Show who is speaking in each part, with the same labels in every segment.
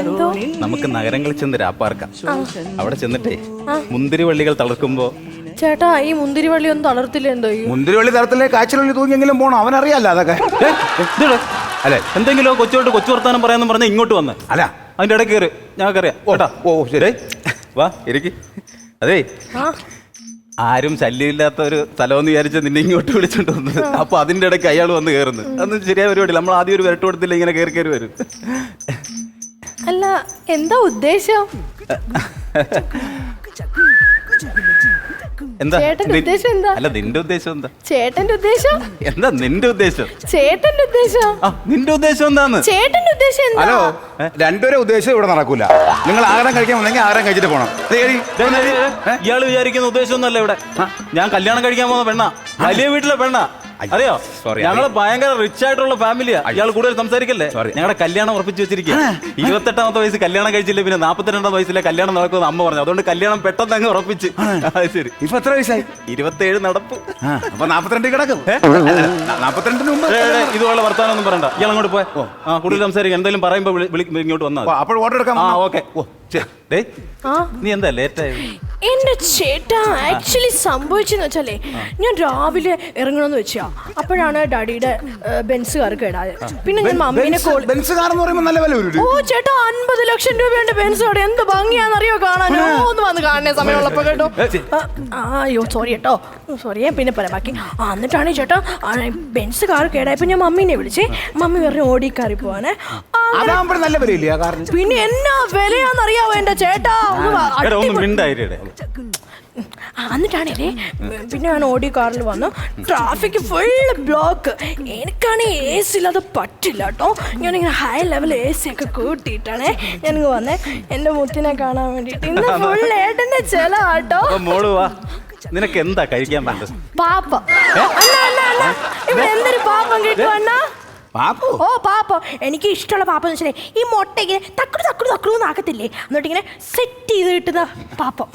Speaker 1: എന്തോ?
Speaker 2: നമുക്ക് നഗരങ്ങളിൽ ചെന്ന് രാപ്പാർക്കാം അവിടെ ചെന്നിട്ടേ മുന്തിരി വള്ളികൾ തളർക്കുമ്പോ
Speaker 1: ചേട്ടാ ഈ മുന്തിരിവള്ളി ഒന്നും തളർത്തില്ല എന്തോ?
Speaker 3: മുന്തിരിവള്ളി തളർത്തില്ലേ കാച്ചിലുള്ളി തൂങ്ങിയെങ്കിലും പോണം? അവനറിയാലോ അതൊക്കെ. അല്ലെ?
Speaker 2: എന്തെങ്കിലും കൊച്ചോട്ട് കൊച്ചു വർത്താനം പറയാന്ന് പറഞ്ഞ ഇങ്ങോട്ട് വന്ന്.
Speaker 3: അല്ല.
Speaker 2: അതിന്റെ ഇടയ്ക്ക് കയറി. ഞങ്ങൾക്കറിയാം കേട്ടാ?
Speaker 3: ഓ ശരി.
Speaker 2: വാ ഇരിക്ക്. അതേ ആരും ശല്യമില്ലാത്ത ഒരു സ്ഥലമെന്ന് വിചാരിച്ച് നിന്നെ ഇങ്ങോട്ട് വിളിച്ചോണ്ട് വന്നത്. അപ്പൊ അതിന്റെ ഇടയ്ക്ക് അയാൾ വന്ന് കയറുന്നു അതൊന്നും ശരിയായ പരിപാടി നമ്മൾ ആദ്യം ഒരു വിരട്ട് കൊടുത്തില്ല ഇങ്ങനെ കയറി കയറി വരും.
Speaker 1: അല്ല എന്താ ഉദ്ദേശം?
Speaker 2: എന്താ?
Speaker 1: ചേട്ടന്റെ ഉദ്ദേശം എന്താ?
Speaker 2: അല്ല നിന്റെ ഉദ്ദേശം എന്താ?
Speaker 1: ചേട്ടന്റെ ഉദ്ദേശം?
Speaker 2: എന്താ നിന്റെ ഉദ്ദേശം?
Speaker 1: ചേട്ടന്റെ ഉദ്ദേശം?
Speaker 2: ആ നിന്റെ ഉദ്ദേശം എന്താന്ന്?
Speaker 1: ചേട്ടന്റെ ഉദ്ദേശം എന്താ?
Speaker 3: ഹലോ രണ്ടുപേരെ ഉദ്ദേശം ഇവിടെ നടക്കൂല. നിങ്ങൾ ആഹാരം കഴിക്കാൻ വന്നെങ്കിൽ ആഹാരം കഴിച്ചിട്ട് പോണം. ദേ, എടി.
Speaker 2: ദേ, ദേ, ദേ, ഇയാൾ വിചാരിക്കുന്ന ഉദ്ദേശമൊന്നുമല്ല ഇവിടെ. ഞാൻ കല്യാണം കഴിക്കാൻ പോകുന്ന പെണ്ണ. വലിയ വീട്ടിലെ പെണ്ണ. അറിയോ
Speaker 3: സോറി
Speaker 2: ഞങ്ങൾ ഭയങ്കര റിച്ച് ആയിട്ടുള്ള ഫാമിലിയാ ഇയാൾ കൂടുതൽ സംസാരിക്കല്ലേ?
Speaker 3: സോറി
Speaker 2: ഞങ്ങളുടെ കല്യാണം ഉറപ്പിച്ചു വെച്ചിരിക്കുക ഇരുപത്തെട്ടാമത്തെ വയസ്സ് കല്യാണം കഴിച്ചില്ല പിന്നെ നാപ്പത്തിരണ്ടാം വയസ്സിലെ കല്യാണം നടക്കുമെന്ന് അമ്മ പറഞ്ഞു. അതുകൊണ്ട് കല്യാണം പെട്ടെന്ന് അങ്ങ് ഉറപ്പിച്ച്. ശരി.
Speaker 3: ഇപ്പൊ എത്ര വയസ്സായി?
Speaker 2: ഇരുപത്തേഴ് നടപ്പ്.
Speaker 3: അപ്പൊ നാപ്പത്തിരണ്ടിൽ കിടക്കും. നാപ്പത്തിരണ്ടിന് മുമ്പ്
Speaker 2: ഇതുപോലെ വർത്താനം ഒന്നും പറയണ്ട ഇയാൾ അങ്ങോട്ട് പോയ കൂടുതൽ സംസാരിക്കാം. എന്തെങ്കിലും പറയുമ്പോൾ ഇങ്ങോട്ട് വന്നാൽ
Speaker 3: അപ്പോൾ ഓർഡർ എടുക്കാം
Speaker 2: ഓക്കെ. നീ എന്താ ലേറ്റ് ആയത്
Speaker 1: എന്റെ ചേട്ടാ ആക്ച്വലി സംഭവിച്ചെന്ന് വെച്ചാലേ ഞാൻ രാവിലെ ഇറങ്ങണമെന്ന് വെച്ചാ അപ്പോഴാണ് ഡാഡിയുടെ ബെൻസ് കാർ കേടായത്. പിന്നെ ഞാൻ മമ്മീനെ കോൾ ഓ ചേട്ടാ അൻപത് ലക്ഷം രൂപയുണ്ട് ബെൻസ് അവിടെ. എന്ത് ഭംഗിയാണെന്നറിയോ കാണാൻ? ഒന്ന് വന്ന് കാണണേ സമയമുള്ളപ്പോ കേട്ടോ. ആ, അയ്യോ സോറി കേട്ടോ. സോറി പിന്നെ പറയാം. ബാക്കി ആ എന്നിട്ടാണ് ചേട്ടാ ആ, ബെൻസ് കാർ കേടായപ്പോ ഞാൻ മമ്മീനെ വിളിച്ചേ. മമ്മി പറഞ്ഞു ഓടി കാറി പോവാനേ
Speaker 3: അതാകുമ്പോൾ നല്ല വിലയില്ലേ കാറിന്?
Speaker 1: പിന്നെ എന്നാ വിലയാന്നറിയാവോ എന്റെ ചേട്ടാ? ഒന്ന് വാ,
Speaker 2: എടാ ഒന്ന്
Speaker 1: അടിപൊളി.
Speaker 2: മിണ്ടായിരേ
Speaker 1: ആ, എന്നിട്ടാണേ പിന്നെ ഞാൻ ഓടി കാറിൽ വന്നു. ട്രാഫിക് ഫുള്ള് ബ്ലോക്ക് എനിക്കാണെ എ സി ഇല്ലാതെ പറ്റില്ല കേട്ടോ. ഞാനിങ്ങനെ ഹൈ ലെവൽ എ സി ഒക്കെ കൂട്ടിയിട്ടാണേ ഞാനിങ്ങ് വന്നേ. എന്റെ മുത്തിനെ കാണാൻ വേണ്ടിയിട്ട്. ഇന്ന് ഫുൾ ഏട്ടന്റെ ചില കേട്ടോ
Speaker 2: അപ്പൊ മോൾ വാ. നിനക്ക് എന്താ കഴിക്കാൻ വേണ്ടത്?
Speaker 1: പാപ്പം. അല്ല അല്ല അല്ല ഇവിടെ എന്തൊരു പാപ്പം കിട്ടുവണ്ണ
Speaker 3: പാപ്പു?
Speaker 1: ഓ പാപ്പോ. എനിക്ക് ഇഷ്ടമുള്ള പാപ്പ എന്ന് വെച്ചാൽ ഈ മുട്ട ഇങ്ങനെ തക്കടു തക്കടു തക്കടു എന്നാക്കത്തില്ലേ എന്നിട്ട് ഇങ്ങനെ സെറ്റ് ചെയ്ത് കിട്ടുന്ന പാപ്പം.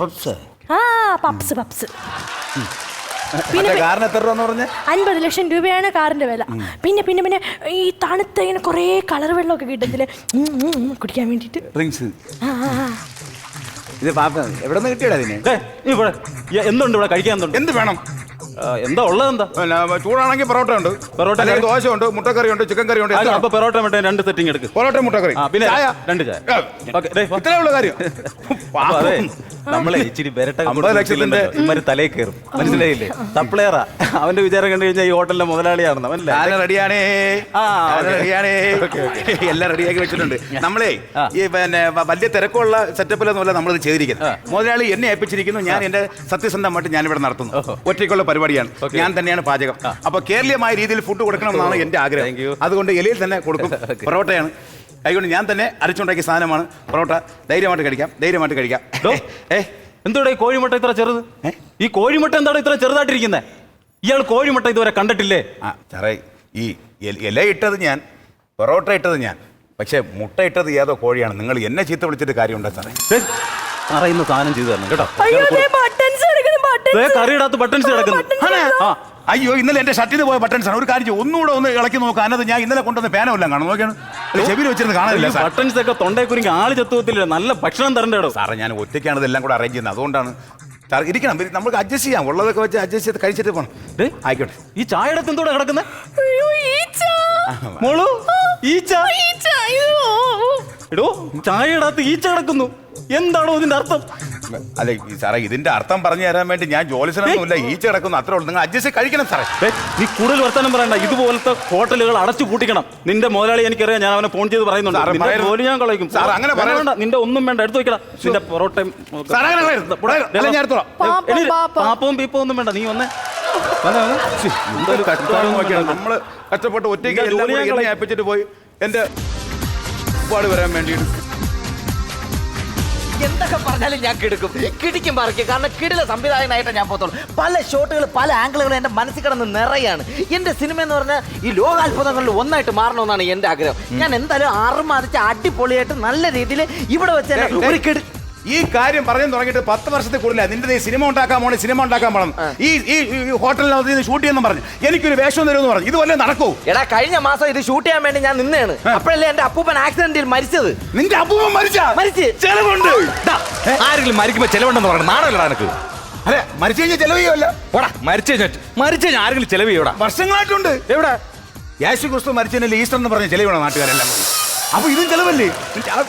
Speaker 3: പപ്സ്.
Speaker 1: ആ പപ്സ് പപ്സ്.
Speaker 3: പിന്നെ കാറിന് എത്ര രൂപ പറഞ്ഞ?
Speaker 1: അൻപത് ലക്ഷം രൂപയാണ് കാറിന്റെ വില. പിന്നെ പിന്നെ പിന്നെ ഈ തണുത്ത ഇങ്ങനെ കുറേ കളർ വെള്ളമൊക്കെ കിട്ടത്തിൽ ഉം, ഉം, ഉം, കുടിക്കാൻ വേണ്ടിട്ട്
Speaker 3: ഡ്രിങ്ക്സ്
Speaker 1: ആ.
Speaker 3: ഇത് പാപ്പ എവിടെ നിന്ന് കിട്ടിയടാ ഇതിന്?
Speaker 2: ഏ, നീ ഇവിടെ എന്തുണ്ട് ഇവിടെ? കഴിക്കാൻ എന്തുണ്ട്?
Speaker 3: എന്ത് വേണം?
Speaker 2: ആ, എന്താ ഉള്ളത് എന്താ
Speaker 3: പിന്നെ ചൂടാണെങ്കിൽ പൊറോട്ട ഉണ്ട്.
Speaker 2: പൊറോട്ട
Speaker 3: അല്ലെങ്കിൽ ദോശ ഉണ്ട് മുട്ടക്കറി ഉണ്ട് ചിക്കൻ കറി ഉണ്ട്
Speaker 2: ആ, അപ്പൊ പൊറോട്ട മറ്റേ രണ്ട് സെറ്റിംഗ് എടുക്ക്.
Speaker 3: പൊറോട്ട മുട്ടക്കറി
Speaker 2: ആ പിന്നെ
Speaker 3: ചായ?
Speaker 2: രണ്ട് ചായ.
Speaker 3: ആ,
Speaker 2: ഓക്കെ വാ.
Speaker 3: ഇത്രേ ഉള്ള കാര്യം.
Speaker 2: അപ്പൊ അതെ നമ്മളെ ഇച്ചിരി വരട്ടെ
Speaker 3: അമ്പത് ലക്ഷത്തിന്റെ-
Speaker 2: ഇമ്മര് തലയിൽ കയറും. മനസ്സിലായില്ലേ? സപ്ലയറാ. അവന്റെ വിചാരം കണ്ടു കഴിഞ്ഞാൽ ഈ ഹോട്ടലിലെ മുതലാളിയാണെന്ന് അവനല്ലേ
Speaker 3: ഞാൻ റെഡിയാണേ
Speaker 2: ആ,
Speaker 3: ഞാൻ
Speaker 2: ഓക്കേ.
Speaker 3: റെഡിയാണേ എല്ലാം റെഡിയാക്കി വെച്ചിട്ടുണ്ട്. നമ്മളെ
Speaker 2: ആ.
Speaker 3: ഈ പിന്നെ വ- വലിയ തിരക്കുള്ള സെറ്റപ്പിലൊന്നുമല്ല നമ്മളിത് ചെയ്തിരിക്കുന്നത്
Speaker 2: ആ.
Speaker 3: മുതലാളി എന്നെ ഏൽപ്പിച്ചിരിക്കുന്നു ഞാൻ എന്റെ സത്യസന്ധമായിട്ട് ഞാൻ ഇവിടെ നടത്തുന്നു ഒറ്റയ്ക്കുള്ള പരിപാടിയാണ്. ഞാൻ തന്നെയാണ് പാചകം. അപ്പൊ കേരളീയമായ രീതിയിൽ ഫുഡ് കൊടുക്കണമെന്നാണ് എന്റെ
Speaker 2: Thank
Speaker 3: ആഗ്രഹം അതുകൊണ്ട് എലിയിൽ തന്നെ കൊടുക്കും. പൊറോട്ടയാണ്. അതുകൊണ്ട് ഞാൻ തന്നെ അരച്ചുണ്ടാക്കിയ സാധനമാണ് പൊറോട്ട. ധൈര്യമായിട്ട് കഴിക്കാം ധൈര്യമായിട്ട് കഴിക്കാം. ഏ
Speaker 2: എന്തുകൊണ്ട് ഈ കോഴിമുട്ട ഇത്ര ചെറുത്? ഈ കോഴിമുട്ട എന്താണ് ഇത്ര ചെറുതായിട്ടിരിക്കുന്നത് ഇയാൾ കോഴിമുട്ട ഇതുവരെ കണ്ടിട്ടില്ലേ?
Speaker 3: ആ സാറേ ഈ ഇല ഇട്ടത് ഞാൻ പൊറോട്ട ഇട്ടത് ഞാൻ. പക്ഷേ മുട്ട ഇട്ടത് ഏതോ കോഴിയാണ്. നിങ്ങൾ എന്നെ ചീത്ത വിളിച്ചിട്ട് കാര്യമുണ്ടോ സാറേ?
Speaker 2: ഏ, അറിയുന്ന സാധനം ചെയ്തു തരണം കേട്ടോ.
Speaker 1: ദേ
Speaker 2: കറിയിടാത്ത ബട്ടൺസ് കിടക്കുന്നു. ആ.
Speaker 3: അയ്യോ ഇന്നലെ എന്റെ ഷർട്ടിൽ പോയ ബട്ടൺസ് ആണ്. ഒരു കാര്യം ചെയ്യ്, ഒന്നുകൂടെ ഒന്ന് ഇളക്കി നോക്കാൻ അത് ഞാൻ ഇന്നലെ കൊണ്ടുവന്ന പേനമെല്ലാം കാണും. നോക്കിയാണ് ചെവിയിൽ വെച്ചിരുന്ന് കാണാനില്ല സാർ
Speaker 2: ബട്ടൺസ് ഒക്കെ തൊണ്ടേ കുരുങ്ങി ആൾ ചത്തുവത്തില്ല. നല്ല ഭക്ഷണം തരണ്ടോ
Speaker 3: സാറേ ഞാൻ ഒറ്റയ്ക്കാണ് ഇതെല്ലാം കൂടെ അറേഞ്ച് ചെയ്യുന്നത്. അതുകൊണ്ടാണ് സാർ ഇരിക്കണം. ഇരി- നമുക്ക് അഡ്ജസ്റ്റ് ചെയ്യാം. ഉള്ളതൊക്കെ വെച്ച് അഡ്ജസ്റ്റ് ചെയ്ത് കഴിച്ചിട്ട് പോകണം
Speaker 2: ദേ,
Speaker 3: ആയിക്കോട്ടെ.
Speaker 2: ഈ ചായയുടെ എന്തോടെ കിടക്കുന്നത്. മോളു ഈച്ച.
Speaker 1: ഈച്ച, അയ്യോ.
Speaker 2: എടോ ചായ ഇടാത്ത ഈച്ച കിടക്കുന്നു. എന്താണോ ഇതിന്റെ അർത്ഥം?
Speaker 3: അല്ല ഈ സാറേ ഇതിന്റെ അർത്ഥം പറഞ്ഞു തരാൻ വേണ്ടി ഞാൻ ജോലിസനൊന്നുമില്ല ഈ കിടക്കുന്നു അത്രേ ഉള്ളൂ. നിങ്ങൾ അഡ്ജസ്റ്റ് കഴിക്കണം സാറേ.
Speaker 2: ദേ, നീ കൂടുതൽ വർത്താനം പറയണ്ട. ഇതുപോലത്തെ ഹോട്ടലുകൾ അടച്ചു പൂട്ടിക്കണം. നിന്റെ മുതലാളി എനിക്കറിയാം ഞാൻ അവനെ ഫോൺ ചെയ്ത് പറയുന്നുണ്ട്.
Speaker 3: സാറേ,
Speaker 2: നിന്റെ
Speaker 3: പറയരുത്.
Speaker 2: ജോലി ഞാൻ കളയിക്കും
Speaker 3: സാർ, അങ്ങനെ
Speaker 2: വേണ്ട,
Speaker 3: പറയരുത്.
Speaker 2: വേണ്ട, നിന്റെ ഒന്നും വേണ്ട. എടുത്തു വെക്കടാ. നിന്റെ പൊറോട്ടയും
Speaker 3: സാർ, അങ്ങനെ പറയരുത്. അല്ല, ഞാൻ എടുത്തോളാം.
Speaker 1: പാപ്പം,
Speaker 2: എണീര്.
Speaker 1: പാപ്പം.
Speaker 2: പാപ്പവും പീപ്പവും ഒന്നും വേണ്ട. നീ വന്നേ. വന്നേ, വന്നേ. ശ്ശി, എന്തൊരു
Speaker 3: കഷ്ടപ്പാട് നോക്കിയാണ്. നമ്മൾ കഷ്ടപ്പെട്ട് ഒറ്റയ്ക്ക് എല്ലാം
Speaker 2: ജോലി
Speaker 3: കൂടി
Speaker 2: ഞാൻ
Speaker 3: ഏൽപ്പിച്ചിട്ട് പോയി. എന്റെ പാട് വരാൻ വേണ്ടിയിട്ട്
Speaker 4: എന്തൊക്കെ പറഞ്ഞാലും ഞാൻ കിടക്കും. കിടിക്കും പറിക്കും കാരണം കിടില സംവിധായകനായിട്ട് ഞാൻ പോത്തോളൂ പല ഷോട്ടുകൾ പല ആംഗിളുകളും എന്റെ മനസ്സിൽ കിടന്ന് നിറയാണ്. എന്റെ സിനിമ എന്ന് പറഞ്ഞാൽ ഈ ലോകാത്ഭുതങ്ങളിൽ ഒന്നായിട്ട് മാറണമെന്നാണ് എന്റെ ആഗ്രഹം. ഞാൻ എന്തായാലും ആറുമാതിച്ച് അടിപൊളിയായിട്ട് നല്ല രീതിയിൽ ഇവിടെ വെച്ച് ഒരു കിടു
Speaker 3: ഈ കാര്യം പറഞ്ഞു തുടങ്ങിയിട്ട് പത്ത് വർഷത്തിൽ കൂടുതല നിന്റെ ഈ സിനിമ ഉണ്ടാക്കാൻ പോണേ സിനിമ ഉണ്ടാക്കാൻ പോണം. ഈ ഈ ഹോട്ടലിൽ ഷൂട്ട് ചെയ്യുന്ന പറഞ്ഞു. എനിക്കൊരു വേഷം തരുമെന്ന് പറഞ്ഞു. ഇതുവല്ല നടക്കൂ.
Speaker 4: എടാ കഴിഞ്ഞ മാസം ഇത് ഷൂട്ട് ചെയ്യാൻ വേണ്ടി ഞാൻ നിന്നാണ് അപ്പോഴല്ലേ എന്റെ അപ്പൂപ്പൻ ആക്സിഡന്റിൽ മരിച്ചത്?
Speaker 3: നിന്റെ അപ്പൂപ്പൻ മരിച്ചാ?
Speaker 4: മരിച്ച്.
Speaker 3: ചെലവുണ്ട്.
Speaker 5: ആരെങ്കിലും മരിക്കുമ്പോ ചെലവുണ്ടെന്ന് പറയണം. നാണമല്ലടാ എനിക്ക്
Speaker 3: അല്ലെ മരിച്ചു കഴിഞ്ഞാൽ ചെലവ് ചെയ്യുമല്ലോ.
Speaker 5: ഓടാ മരിച്ചു കഴിഞ്ഞാൽ മരിച്ചു കഴിഞ്ഞാൽ ആരെങ്കിലും ചെലവ് ചെയ്യൂടാ.
Speaker 3: വർഷങ്ങളായിട്ടുണ്ട്.
Speaker 5: എവിടെ?
Speaker 3: യേശു ക്രിസ്തു മരിച്ചതിന് ഈസ്റ്റർ എന്ന് പറഞ്ഞ ചെലവിടാ നാട്ടുകാരെല്ലാം. അപ്പൊ ഇതും ചെലവല്ലേ?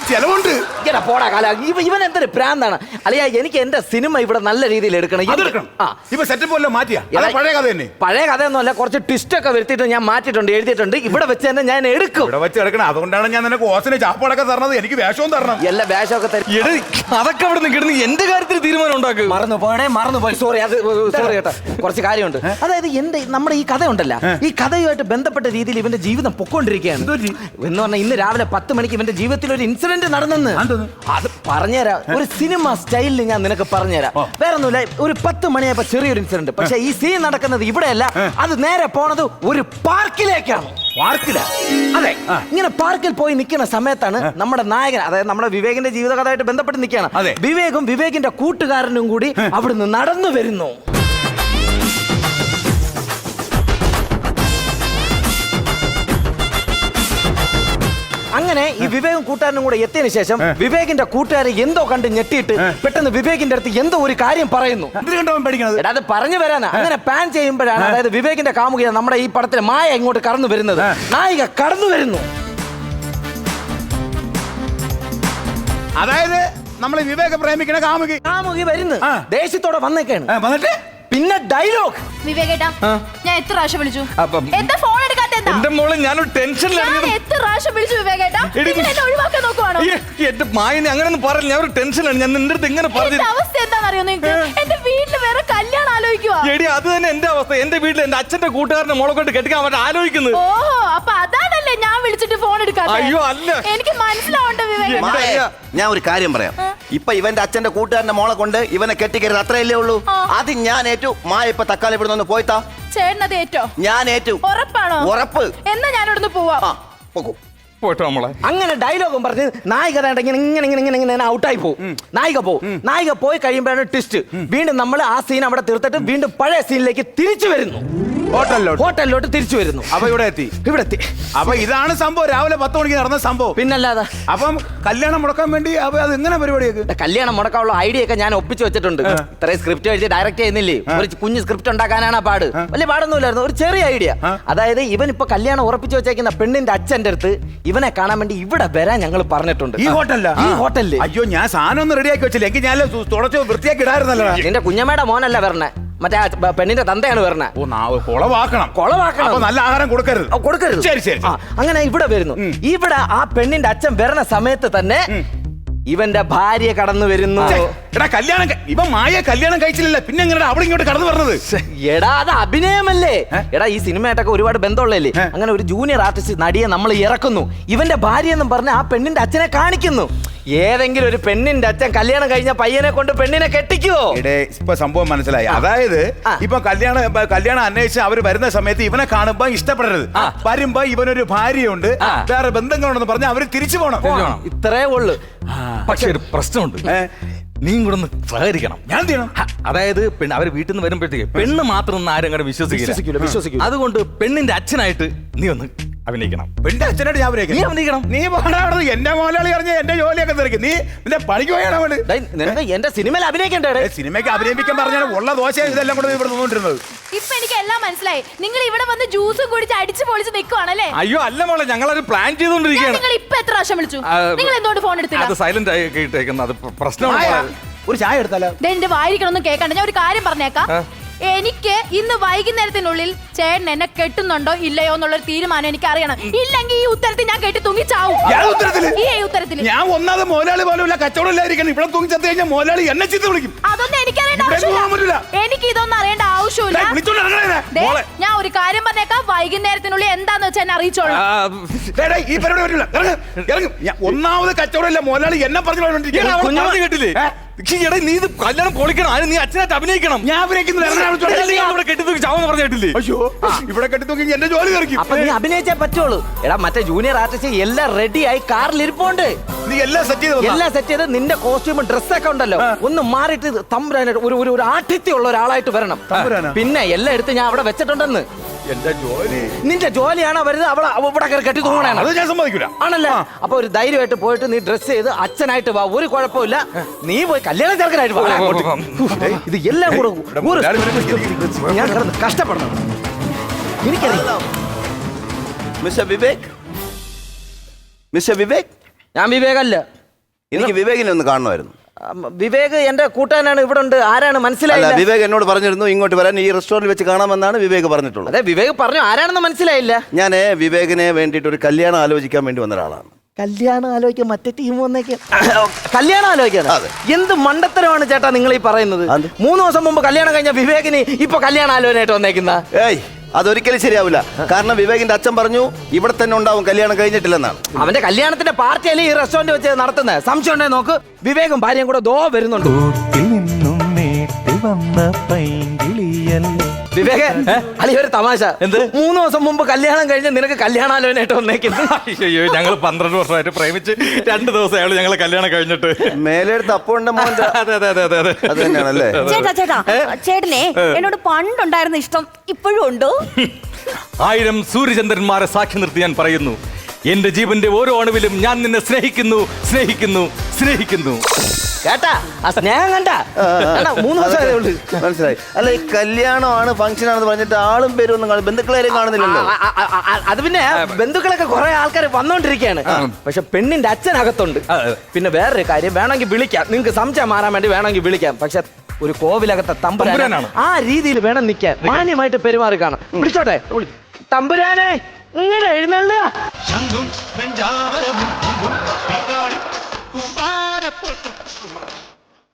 Speaker 3: ചെലവുണ്ട്.
Speaker 4: ഇങ്ങനെ പോടാ കാല. ഇവ ഇവൻ എന്തൊരു പ്രാന്താണ്? അല്ലയാ എനിക്ക് എന്റെ സിനിമ ഇവിടെ നല്ല രീതിയിൽ എടുക്കണം. ഇത് ആ.
Speaker 3: ഇപ്പൊ സെറ്റപ്പ് മാറ്റിയാ? അതാ പഴയ കഥ തന്നെ.
Speaker 4: പഴയ കഥയൊന്നുമല്ല കുറച്ച് ട്വിസ്റ്റ് ഒക്കെ വരുത്തിയിട്ട് ഞാൻ മാറ്റിയിട്ടുണ്ട് എഴുതിയിട്ടുണ്ട്. ഇവിടെ വെച്ച് തന്നെ ഞാൻ എടുക്കും.
Speaker 3: ഇവിടെ വെച്ച് എടുക്കണം. അതുകൊണ്ടാണ് ഞാൻ നിനക്ക് ഓസിന് ചാപ്പടക്കം തരണത്. എനിക്ക് വേഷവും തരണം.
Speaker 4: എല്ലാ വേഷമൊക്കെ തരും.
Speaker 5: എടേ അതൊക്കെ അവിടെ കിടന്ന് എന്റെ കാര്യത്തിൽ തീരുമാനം ഉണ്ടാക്കുക
Speaker 4: മറന്നു പോടേ മറന്നു പോയി. സോറി അത് സോറി കേട്ടോ. കുറച്ച് കാര്യമുണ്ട്. അതായത് എന്റെ നമ്മുടെ ഈ കഥ ഉണ്ടല്ല ഈ കഥയുമായിട്ട് ബന്ധപ്പെട്ട രീതിയിൽ ഇവന്റെ ജീവിതം പൊക്കോണ്ടിരിക്കുകയാണ്. എന്ന് പറഞ്ഞാൽ ഇന്ന് രാവിലെ പത്ത് മണിക്ക് ഇവന്റെ ജീവിതത്തിൽ ഒരു ഇൻസിഡന്റ് നടന്നെന്ന്. അത് പറഞ്ഞുതരാം. ഒരു സിനിമ സ്റ്റൈലിൽ ഞാൻ നിനക്ക് പറഞ്ഞുതരാം. വേറെ ഒന്നുമില്ല ഒരു പത്ത് മണിയായപ്പോ ചെറിയൊരു ഇൻസിഡന്റ് പക്ഷെ ഈ സീൻ നടക്കുന്നത് ഇവിടെയല്ല. അത് നേരെ പോണത് ഒരു പാർക്കിലേക്കാണ്.
Speaker 3: പാർക്കില?
Speaker 4: അതെ. ഇങ്ങനെ പാർക്കിൽ പോയി നിൽക്കുന്ന സമയത്താണ് നമ്മുടെ നായകൻ അതായത് നമ്മുടെ വിവേകിന്റെ ജീവിതകഥയായിട്ട് ബന്ധപ്പെട്ട് നിൽക്കുകയാണ്. വിവേകും വിവേകിന്റെ കൂട്ടുകാരനും കൂടി അവിടുന്ന് നടന്നു വരുന്നു. അങ്ങനെ ഈ വിവേകും കൂട്ടുകാരനും കൂടെ എത്തിയതിനു ശേഷം വിവേകിന്റെ കൂട്ടുകാരെ എന്തോ കണ്ട് ഞെട്ടിയിട്ട് പെട്ടെന്ന് വിവേകിന്റെ അടുത്ത് എന്തോ ഒരു കാര്യം പറയുന്നു. എടാ അത് പറഞ്ഞു വരാനാ. അങ്ങനെ പാൻ ചെയ്യുമ്പോഴാണ് അതായത് വിവേകിന്റെ കാമുകിയ നമ്മുടെ ഈ പടത്തിലെ മായ ഇങ്ങോട്ട് കടന്നു വരുന്നത്. നായിക കടന്നു വരുന്നു.
Speaker 3: അതായത് നമ്മൾ വിവേക പ്രേമിക്കണ കാമുകി.
Speaker 4: കാമുകി വരുന്നു. ദേഷ്യത്തോടെ വന്നേക്കാണ്. പിന്നെ ഡയലോഗ്
Speaker 6: വിവേകേട്ടാ ഞാൻ എത്ര പ്രാവശ്യം വിളിച്ചു?
Speaker 5: അപ്പം-
Speaker 6: എന്താ ഫോൺ
Speaker 5: എന്റെ മോളെ ഞാനൊരു ടെൻഷനിലാണ്
Speaker 6: ഞാൻ എത്ര പ്രാവശ്യം വിളിച്ചു വിവേകേട്ടാ? എന്നെ ഒഴിവാക്കാൻ നോക്കുവാണോ?
Speaker 5: എന്റെ മായനെ അങ്ങനെയൊന്നും പറയില്ല. ഞാൻ ഒരു ടെൻഷനാണ് ഞാൻ നിന്റെ അടുത്ത് ഇങ്ങനെ പറഞ്ഞു
Speaker 6: എന്റെ അവസ്ഥ എന്താണെന്നറിയോ നിങ്ങൾക്ക്? എന്റെ വീട്ടിൽ വേറെ ആലോചിക്കുവാ?
Speaker 5: എടി അത് തന്നെ എന്റെ അവസ്ഥ. എന്റെ വീട്ടിൽ എന്റെ അച്ഛന്റെ കൂട്ടുകാരനെ മോളെ കൊണ്ട് കെട്ടിക്കാൻ പറ്റാൻ ആലോചിക്കുന്നത്.
Speaker 6: ഓഹോ അപ്പൊ അതാണല്ലേ ഞാൻ വിളിച്ചിട്ട് ഫോൺ എടുക്കാം
Speaker 5: അയ്യോ, അല്ല.
Speaker 6: എനിക്ക് മനസ്സിലാവണ്ട
Speaker 5: മായ.
Speaker 7: ഞാൻ ഒരു കാര്യം പറയാം. ഇപ്പൊ ഇവന്റെ അച്ഛന്റെ കൂട്ടുകാരന്റെ മോളെ കൊണ്ട് ഇവനെ കെട്ടിക്കരുത് അത്രയല്ലേ ഉള്ളൂ?
Speaker 6: ആ.
Speaker 7: അത് ഞാൻ ഏറ്റു. മാ ഇപ്പൊ തക്കാളി ഇവിടെ നിന്ന് പോയിത്താ
Speaker 6: ചേട്ടനത് ഏറ്റോ?
Speaker 7: ഞാൻ ഏറ്റു.
Speaker 6: ഉറപ്പാണോ?
Speaker 7: ഉറപ്പ്.
Speaker 6: എന്നാ ഞാൻ ഇവിടുന്ന് പോവാം.
Speaker 7: ആ പോകൂ
Speaker 5: പോട്ടോ നമ്മളെ
Speaker 4: അങ്ങനെ ഡയലോഗും പറഞ്ഞ് നായിക ദാണ്ട ഇങ്ങനെ ഇങ്ങനെ ഇങ്ങനെ ഇങ്ങനെ ഇങ്ങനെ ഔട്ടായി പോകും നായിക പോകും നായിക പോയി കഴിയുമ്പോഴാണ് ട്വിസ്റ്റ് വീണ്ടും നമ്മൾ ആ സീൻ അവിടെ തീർത്തിട്ട് വീണ്ടും പഴയ സീനിലേക്ക് തിരിച്ചു വരുന്നു.
Speaker 3: ഹോട്ടലിലോട്ട്.
Speaker 4: ഹോട്ടലിലോട്ട് തിരിച്ചു വരുന്നു.
Speaker 3: അപ്പൊ ഇവിടെ എത്തി.
Speaker 4: ഇവിടെ എത്തി
Speaker 3: അപ്പൊ ഇതാണ് സംഭവം. രാവിലെ പത്ത് മണിക്ക് നടന്ന സംഭവം.
Speaker 4: പിന്നല്ലാതെ.
Speaker 3: അപ്പം കല്യാണം മുടക്കാൻ വേണ്ടി അപ്പൊ അത് എങ്ങനെ പരിപാടിയൊക്കെ?
Speaker 4: കല്യാണം മുടക്കാനുള്ള ഐഡിയ ഒക്കെ ഞാൻ ഒപ്പിച്ചു വെച്ചിട്ടുണ്ട്. ഇത്രയും സ്ക്രിപ്റ്റ് എഴുതി ഡയറക്റ്റ് ചെയ്യുന്നില്ലേ? ഒരു കുഞ്ഞ് സ്ക്രിപ്റ്റ് ഉണ്ടാക്കാനാണ് ആ പാട്. വലിയ പാടൊന്നുമില്ലായിരുന്നു. ഒരു ചെറിയ ഐഡിയ. അതായത് ഇവൻ ഇപ്പൊ കല്യാണം ഉറപ്പിച്ചു വെച്ചേക്കുന്ന പെണ്ണിന്റെ അച്ഛന്റെ അടുത്ത് ഇവനെ കാണാൻ വേണ്ടി ഇവിടെ വരാൻ ഞങ്ങൾ പറഞ്ഞിട്ടുണ്ട്.
Speaker 3: ഈ ഹോട്ടലിൽ?
Speaker 4: ഈ ഹോട്ടലിൽ.
Speaker 3: അയ്യോ ഞാൻ സാധനം ഒന്ന് റെഡിയാക്കി വെച്ചില്ല. എങ്കിൽ ഞാൻ തുടച്ചു വൃത്തിയാക്കി ഇടായിരുന്നല്ലോ.
Speaker 4: നിന്റെ കുഞ്ഞമ്മയുടെ മോനല്ല വരണേ. മറ്റേ ആ പെണ്ണിന്റെ തന്തയാണ് വരണേ.
Speaker 3: ഓ നാവ് കുളവാക്കണം.
Speaker 4: കൊളവാക്കണം.
Speaker 3: അപ്പൊ നല്ല ആഹാരം കൊടുക്കരുത്.
Speaker 4: ആ, കൊടുക്കരുത്.
Speaker 3: ശരി ശരി
Speaker 4: ആ, അങ്ങനെ ഇവിടെ വരുന്നു. ഇവിടെ ആ പെണ്ണിന്റെ അച്ഛൻ വരണ സമയത്ത് തന്നെ ഇവന്റെ ഭാര്യ കടന്നു വരുന്നു.
Speaker 3: ഛെ, എടാ കല്യാണം കഴി- ഇവൻ മായ കല്യാണം കഴിച്ചില്ലല്ലോ. പിന്നെ എങ്ങനെ അവിടെ ഇങ്ങോട്ട് കടന്നു പറഞ്ഞത്
Speaker 4: എടാ അത് അഭിനയമല്ലേ? എടാ ഈ സിനിമയായിട്ടൊക്കെ ഒരുപാട് ബന്ധമുള്ളല്ലേ അങ്ങനെ ഒരു ജൂനിയർ ആർട്ടിസ്റ്റ് നടിയെ നമ്മൾ ഇറക്കുന്നു. ഇവന്റെ ഭാര്യ എന്നും പറഞ്ഞ് ആ പെണ്ണിന്റെ അച്ഛനെ കാണിക്കുന്നു. ഏതെങ്കിലും ഒരു പെണ്ണിന്റെ അച്ഛൻ കല്യാണം കഴിഞ്ഞ പയ്യനെ കൊണ്ട് പെണ്ണിനെ കെട്ടിക്കുവോ?
Speaker 3: ഇടേ ഇപ്പൊ സംഭവം മനസ്സിലായി. അതായത്. ഇപ്പൊ കല്യാണം കല്യാണം അന്വേഷിച്ച് അവർ വരുന്ന സമയത്ത് ഇവനെ കാണുമ്പോ ഇഷ്ടപ്പെടരുത്. വരുമ്പോ ഇവനൊരു ഭാര്യയുണ്ട് വേറെ ബന്ധങ്ങളുണ്ടെന്ന് പറഞ്ഞ് അവർ തിരിച്ചു പോണം.
Speaker 5: പോണം.
Speaker 4: ഇത്രേ ഉള്ളു.
Speaker 5: പക്ഷെ ഒരു പ്രശ്നമുണ്ട്.
Speaker 3: നീ
Speaker 5: നീയും കൂടെ ഒന്ന് സഹകരിക്കണം.
Speaker 3: ഞാൻ ചെയ്യണം?
Speaker 5: അതായത് പെണ്ണ് അവർ വീട്ടിൽ നിന്ന് വരുമ്പോഴത്തേക്ക് പെണ്ണ്. മാത്രം ഒന്നും ആരും അങ്ങനെ
Speaker 4: വിശ്വസിക്കൂല,
Speaker 5: വിശ്വസിക്കില്ല അതുകൊണ്ട് പെണ്ണിന്റെ അച്ഛനായിട്ട് നീ ഒന്ന് അഭിനയിക്കണം.
Speaker 3: പെണ്ണിന്റെ അച്ഛനോട് ഞാൻ
Speaker 5: നീ അഭിനയിക്കണം.
Speaker 3: നീ പാടാണത് എന്റെ മോലാളി അറിഞ്ഞ എന്റെ ജോലിയൊക്കെ തിരക്കും നീ നിന്റെ പണിക്ക് പോയാണ് അവൾ.
Speaker 4: ഡേയ്, നിനക്ക് എന്റെ സിനിമയിൽ അഭിനയിക്കണ്ടേ
Speaker 3: ഏ, സിനിമയ്ക്ക് അഭിനയിപ്പിക്കാൻ പറഞ്ഞാൽ ഉള്ള ദോശ ഇതെല്ലാം കൂടെ ഇവിടെ നിന്നോണ്ടിരുന്നത്
Speaker 6: ഇപ്പൊ എനിക്ക് എല്ലാം മനസ്സിലായി. നിങ്ങൾ ഇവിടെ വന്ന് ജ്യൂസും കുടിച്ച് അടിച്ചു പൊളിച്ച് നിൽക്കുവാണല്ലേ
Speaker 5: അയ്യോ അല്ല മോളെ ഒരു പ്ലാൻ
Speaker 6: ഞാൻ
Speaker 5: ചെയ്തോണ്ടിരിക്കുകയാണ്
Speaker 6: നിങ്ങൾ ഇപ്പൊ എത്ര പ്രാവശ്യം വിളിച്ചു?
Speaker 5: ആ,
Speaker 6: നിങ്ങൾ എന്തുകൊണ്ട് ഫോൺ എടുത്തില്ല?
Speaker 5: അത് സൈലന്റ് ആയി ഇട്ടേക്കുന്നത്. അത് പ്ര- പ്രശ്നമാണ് മോളെ.
Speaker 3: ഒരു ചായ എടുത്താലോ?
Speaker 6: ദേ, എന്റെ വായിരിക്കണൊന്നും കേൾക്കണ്ട. ഞാൻ ഒരു കാര്യം പറഞ്ഞേക്കാം. എനിക്ക് ഇന്ന് വൈകുന്നേരത്തിനുള്ളിൽ ചേട്ടൻ എന്നെ കെട്ടുന്നുണ്ടോ ഇല്ലയോ എന്നുള്ളൊരു തീരുമാനം എനിക്ക് അറിയണം ഇല്ലെങ്കിൽ ഈ ഉത്തരത്തിൽ ഞാൻ കെട്ടി തൂങ്ങി ചാവും
Speaker 3: ഞാൻ ഉത്തരത്തിൽ?
Speaker 6: ഈ ഉത്തരത്തിൽ
Speaker 3: ഞാൻ ഒന്നാമത് മോലാളി പോലും ഇല്ല കച്ചവടം ഇല്ലായിരിക്കണം. ഇവിടെ തൂങ്ങി ചത്ത് കഴിഞ്ഞാൽ മോലാളി എന്നെ ചീത്ത വിളിക്കും.
Speaker 6: അതൊന്നും എനിക്കറിയേണ്ട
Speaker 3: ഇവിടെ പോകാൻ പറ്റില്ല.
Speaker 6: ആവശ്യമില്ല എനിക്ക് ഇതൊന്നും അറിയേണ്ട ആവശ്യമില്ല.
Speaker 3: ഡേയ്, വിളിച്ചോണ്ട് ഇറങ്ങണേ
Speaker 6: ദേ,
Speaker 3: മോളെ.
Speaker 6: ഞാൻ ഒരു കാര്യം പറഞ്ഞേക്കാം. വൈകുന്നേരത്തിനുള്ളിൽ എന്താന്ന് വെച്ചാൽ എന്നെ അറിയിച്ചോളാം.
Speaker 5: ആ,
Speaker 3: ഡേയ്, ഡേയ്, ഈ പരിപാടി പറ്റില്ല ഇറങ്ങ് ഇറങ്ങ്. ഞാൻ ഒന്നാമത് കച്ചവടം ഇല്ല മോലാളി എന്നെ പറഞ്ഞു
Speaker 5: കേട്ടില്ലേ? എടാ നീ ഇത് കല്യാണം പൊളിക്കണം. അതിന് നീ അച്ഛനായിട്ട് അഭിനയിക്കണം.
Speaker 3: ഞാൻ അഭിനയിക്കുന്നില്ല എറണാകുളത്ത്
Speaker 5: ഇതല്ലേ ഞാൻ ഇവിടെ കെട്ടിത്തൂക്കി ചാവെന്ന് പറഞ്ഞ കേട്ടില്ലേ
Speaker 3: അയ്യോ ഇവിടെ കെട്ടിത്തൂക്കി എന്റെ ജോലി കറിക്കും
Speaker 4: അപ്പൊ നീ അഭിനയിച്ചേ പറ്റുള്ളൂ. എടാ മറ്റേ ജൂനിയർ ആർട്ടിസ്റ്റ് എല്ലാം റെഡി ആയി കാറിൽ ഇരിപ്പുണ്ട്.
Speaker 3: നീ എല്ലാം സെറ്റ് ചെയ്ത് വന്നോ?
Speaker 4: എല്ലാം സെറ്റ് ചെയ്ത് നിന്റെ കോസ്റ്റ്യൂമും ഡ്രസ്സൊക്കെ ഉണ്ടല്ലോ. ഒന്ന് മാറിയിട്ട് തമ്പുരാനായിട്ട് ഒരു ഒരു ഒരു ആഠിത്യമുള്ള ഒരാളായിട്ട് വരണം.
Speaker 3: തമ്പുരാനാ?
Speaker 4: പിന്നെ എല്ലാം എടുത്ത് ഞാൻ അവിടെ വെച്ചിട്ടുണ്ടെന്ന്.
Speaker 3: എന്റെ ജോലി.
Speaker 4: നിന്റെ ജോലിയാണ് വരുന്നത്? അവളെ അവ ഇവിടെ കയറി കെട്ടി തൂങ്ങണാണ്
Speaker 3: അത് ഞാൻ സമ്മതിക്കൂല.
Speaker 4: ആണല്ലേ? അപ്പൊ ഒരു ധൈര്യമായിട്ട് പോയിട്ട് നീ ഡ്രസ് ചെയ്ത് അച്ഛനായിട്ട് വാ. ഒരു കുഴപ്പമില്ല. നീ പോയി കല്യാണം ചെറുക്കനായിട്ട് വാ.
Speaker 3: ഏയ്,
Speaker 4: ഇത് എല്ലാം കൂടെ
Speaker 3: ഇവിടെ
Speaker 4: ഒരു-
Speaker 3: മുതലാളി വരെ വിളിക്കുന്നു.
Speaker 4: ഞാൻ കിടന്ന് കഷ്ടപ്പെടണം എനിക്കറിയാം.
Speaker 7: മിസ്റ്റർ വിവേക്? മിസ്റ്റർ വിവേക്?
Speaker 4: ഞാൻ വിവേകല്ല.
Speaker 7: എനിക്ക് വിവേകിനെ ഒന്ന് കാണണമായിരുന്നു.
Speaker 4: വിവേക് എന്റെ കൂട്ടാനാണ് ഇവിടെ ഉണ്ട്. ആരാണ്? മനസ്സിലായില്ല.
Speaker 7: വിവേക് എന്നോട് പറഞ്ഞിരുന്നു ഇങ്ങോട്ട് വരാൻ ഈ റെസ്റ്റോറന്റിൽ വെച്ച് കാണാമെന്നാണ് വിവേക് പറഞ്ഞിട്ടുള്ളത്.
Speaker 4: അതെ വിവേക് പറഞ്ഞു ആരാണെന്ന് മനസ്സിലായില്ല.
Speaker 7: ഞാൻ വിവേകിനെ വേണ്ടിയിട്ട് ഒരു കല്യാണം ആലോചിക്കാൻ വേണ്ടി വന്ന ഒരാളാണ്.
Speaker 4: കല്യാണം ആലോചിക്കാൻ മറ്റേ ടീം വന്നേക്ക്. കല്യാണം ആലോചിക്കാൻ. എന്ത് മണ്ടത്തരമാണ് ചേട്ടാ നിങ്ങൾ ഈ പറയുന്നത്? മൂന്ന് ദിവസം മുമ്പ് കല്യാണം കഴിഞ്ഞ വിവേകിന് ഇപ്പൊ കല്യാണം ആലോചനയായിട്ട് വന്നേക്കുന്ന
Speaker 7: ഏയ് അതൊരിക്കലും ശരിയാവില്ല. കാരണം വിവേകിന്റെ അച്ഛൻ പറഞ്ഞു ഇവിടെ തന്നെ ഉണ്ടാവും കല്യാണം കഴിഞ്ഞിട്ടില്ലെന്നാണ്.
Speaker 4: അവന്റെ കല്യാണത്തിന്റെ പാർട്ടി പാർട്ടിയല്ലേ ഈ റെസ്റ്റോറന്റ് വെച്ച് നടത്തുന്നത് സംശയം ഉണ്ടേ നോക്ക്. വിവേകും ഭാര്യയും കൂടെ ദോ വരുന്നുണ്ട്.
Speaker 8: വന്ന പൈങ്കിളിയല്ലേ?
Speaker 4: വിവേക് അളി ഒരു തമാശ.
Speaker 5: എന്ത്?
Speaker 4: മൂന്ന് ദിവസം മുമ്പ് കല്യാണം കഴിഞ്ഞ് നിനക്ക് കല്യാണാലോചനയായിട്ട് വന്നേക്കുന്നു
Speaker 5: അയ്യോ ഞങ്ങൾ പന്ത്രണ്ട് വർഷമായിട്ട് പ്രേമിച്ച് രണ്ട് ദിവസം അയാൾ ഞങ്ങളെ കല്യാണം കഴിഞ്ഞിട്ട്.
Speaker 7: മേലെടുത്ത് അപ്പോണ്ട മോന്റെ
Speaker 5: അതെ അതെ അതെ അതെ അതെ.
Speaker 7: അത്
Speaker 9: ചേട്ടാ ചേട്ടാ ചേട്ടനെ എന്നോട് പണ്ടുണ്ടായിരുന്ന ഇഷ്ടം ഇപ്പോഴും ഉണ്ടോ?
Speaker 5: ആയിരം സൂര്യചന്ദ്രന്മാരെ സാക്ഷി നിർത്തി ഞാൻ പറയുന്നു. എന്റെ ജീവന്റെ ഓരോ അണുവിലും ഞാൻ നിന്നെ സ്നേഹിക്കുന്നു സ്നേഹിക്കുന്നു സ്നേഹിക്കുന്നു.
Speaker 4: കേട്ടാ ആ സ്നേഹം കണ്ട. മൂന്ന് ആയതേ ഉള്ളൂ.
Speaker 7: മനസ്സിലായി. അല്ല ഈ കല്യാണമാണ് ഫംഗ്ഷൻ ആണെന്ന് പറഞ്ഞിട്ട് ആളും പേരും ഒന്നും കാണും ബന്ധുക്കളെയും കാണുന്നില്ലല്ലോ.
Speaker 4: ആ, ആ, ആ, ആ, അത് പിന്നെ ബന്ധുക്കളൊക്കെ കുറെ ആൾക്കാർ വന്നോണ്ടിരിക്കുകയാണ് പക്ഷെ പെണ്ണിന്റെ അച്ഛനകത്തുണ്ട്. പിന്നെ വേറൊരു കാര്യം വേണമെങ്കിൽ വിളിക്കാം. നിങ്ങൾക്ക് സംശയം മാറാൻ വേണ്ടി വേണമെങ്കിൽ വിളിക്കാം. പക്ഷെ ഒരു കോവിലകത്തെ തമ്പുരാനാണ്.
Speaker 5: തമ്പുരാനാണ്.
Speaker 4: ആ രീതിയിൽ വേണം നിൽക്കാൻ. മാന്യമായിട്ട് പെരുമാറി കാണാം. വിളിച്ചോട്ടെ? തമ്പുരാനെ!
Speaker 8: ശംഖും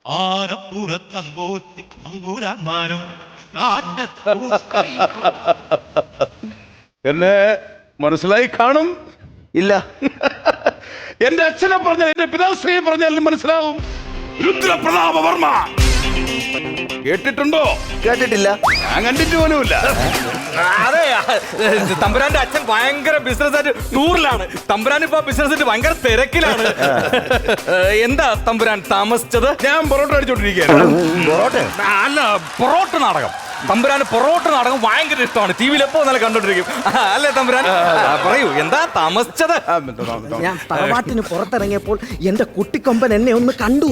Speaker 8: ആനപ്പുറത്തമ്പോത്തി അമ്പൂരാന്മാരും
Speaker 3: എന്നെ മനസ്സിലായി കാണും?
Speaker 7: ഇല്ല.
Speaker 3: എന്റെ അച്ഛനെ പറഞ്ഞാൽ എന്റെ പിതാശ്രീയെ പറഞ്ഞാൽ മനസ്സിലാവും. രുദ്രപ്രതാപ വർമ്മ കേട്ടിട്ടുണ്ടോ?
Speaker 7: കേട്ടിട്ടില്ല.
Speaker 3: ഞാൻ കണ്ടിട്ട് പോലുമില്ല.
Speaker 5: അതെ തമ്പുരാന്റെ അച്ഛൻ ഭയങ്കര ബിസിനസ് ആയിട്ട് ടൂറിലാണ് തമ്പുരാൻ ഇപ്പൊ ബിസിനസ് ആയിട്ട് ഭയങ്കര തിരക്കിലാണ്. എന്താ തമ്പുരാൻ താമസിച്ചത്?
Speaker 3: ഞാൻ പൊറോട്ട അടിച്ചോണ്ടിരിക്കുകയാണ്
Speaker 5: അല്ല പൊറോട്ട നാടകം. തമ്പുരാന് പൊറോട്ട നാടകം ഭയങ്കര ഇഷ്ടമാണ്. ടി വിയിൽ എപ്പോ നല്ല കണ്ടോണ്ടിരിക്കും. അല്ലേ തമ്പുരാൻ? പറയൂ എന്താ താമസിച്ചത്?
Speaker 4: ഞാൻ തറവാട്ടിന് പുറത്തിറങ്ങിയപ്പോൾ എന്റെ കുട്ടിക്കൊമ്പൻ എന്നെ ഒന്ന് കണ്ടു.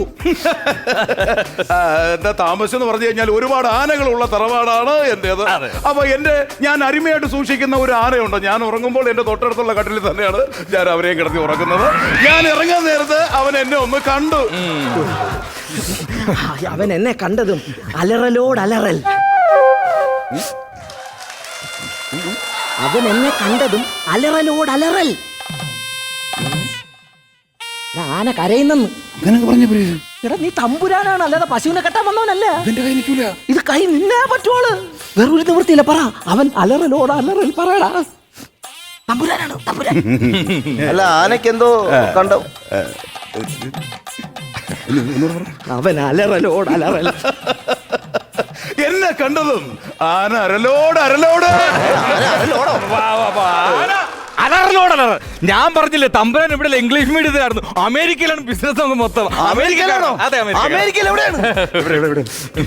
Speaker 3: എന്താ താമസം എന്ന് പറഞ്ഞു കഴിഞ്ഞാൽ ഒരുപാട് ആനകളുള്ള തറവാടാണ് എന്റേത്. അപ്പൊ എന്റെ ഞാൻ അരുമയായിട്ട് സൂക്ഷിക്കുന്ന ഒരു ആനയുണ്ട്. ഞാൻ ഉറങ്ങുമ്പോൾ എന്റെ തൊട്ടടുത്തുള്ള കട്ടിലിൽ തന്നെയാണ് ഞാൻ അവരെയും കിടത്തി ഉറങ്ങുന്നത് ഞാൻ ഇറങ്ങാൻ നേരത്ത് അവൻ എന്നെ ഒന്ന് കണ്ടു.
Speaker 4: അവൻ എന്നെ കണ്ടതും അലറലോട് അലറൽ അവൻ എന്നെ കണ്ടതും അലറലോട് അലറൽ. ആന കരയുന്നെന്ന്. എടാ നീ തമ്പുരാനാണ് അല്ലാതെ പശുവിനെ കെട്ടാൻ വന്നവനല്ല? ഇത് കൈ നിന്നേ പറ്റുള്ളൂ വേറൊരു നിവൃത്തിയില്ല പറ. അവൻ അലറലോട് അലറൽ പറയടാ. തമ്പുരാനാണ് തമ്പുരാൻ.
Speaker 7: അല്ല ആനക്കെന്തോ കണ്ടോ.
Speaker 4: അവൻ അലറലോട് അലറൽ.
Speaker 3: കണ്ടതും? ആന അരലോട് അരലോട്.
Speaker 5: വാ, വാ, വാ. ആന. അലറലോട് അലറ. ഞാൻ പറഞ്ഞില്ലേ തമ്പുരാൻ ഇവിടെ ഇംഗ്ലീഷ് മീഡിയത്തിലായിരുന്നു. അമേരിക്കയിലാണ് ബിസിനസ് അങ്ങ് മൊത്തം.
Speaker 7: അമേരിക്കയിലാണോ?
Speaker 5: അതെ അമേരിക്ക
Speaker 7: അമേരിക്കയിൽ എവിടെയാണ്